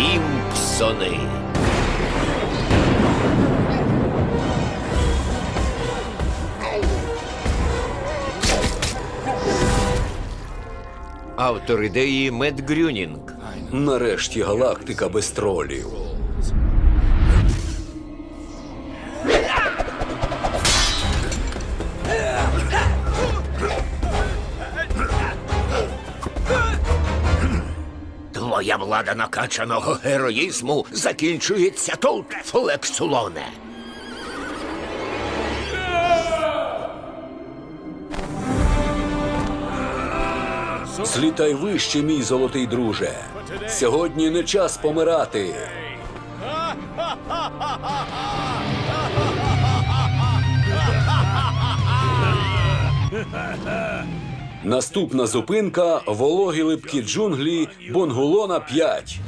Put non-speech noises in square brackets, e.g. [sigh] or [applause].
Сімпсони. Автор ідеї Мед Грюнінг. Нарешті галактика без тролів. Твоя влада накачаного героїзму закінчується тут, Флексулоне. Злітай вище, мій золотий друже. Сьогодні не час помирати. [laughs] Наступна зупинка вологі липкі джунглі Бонгулона 5.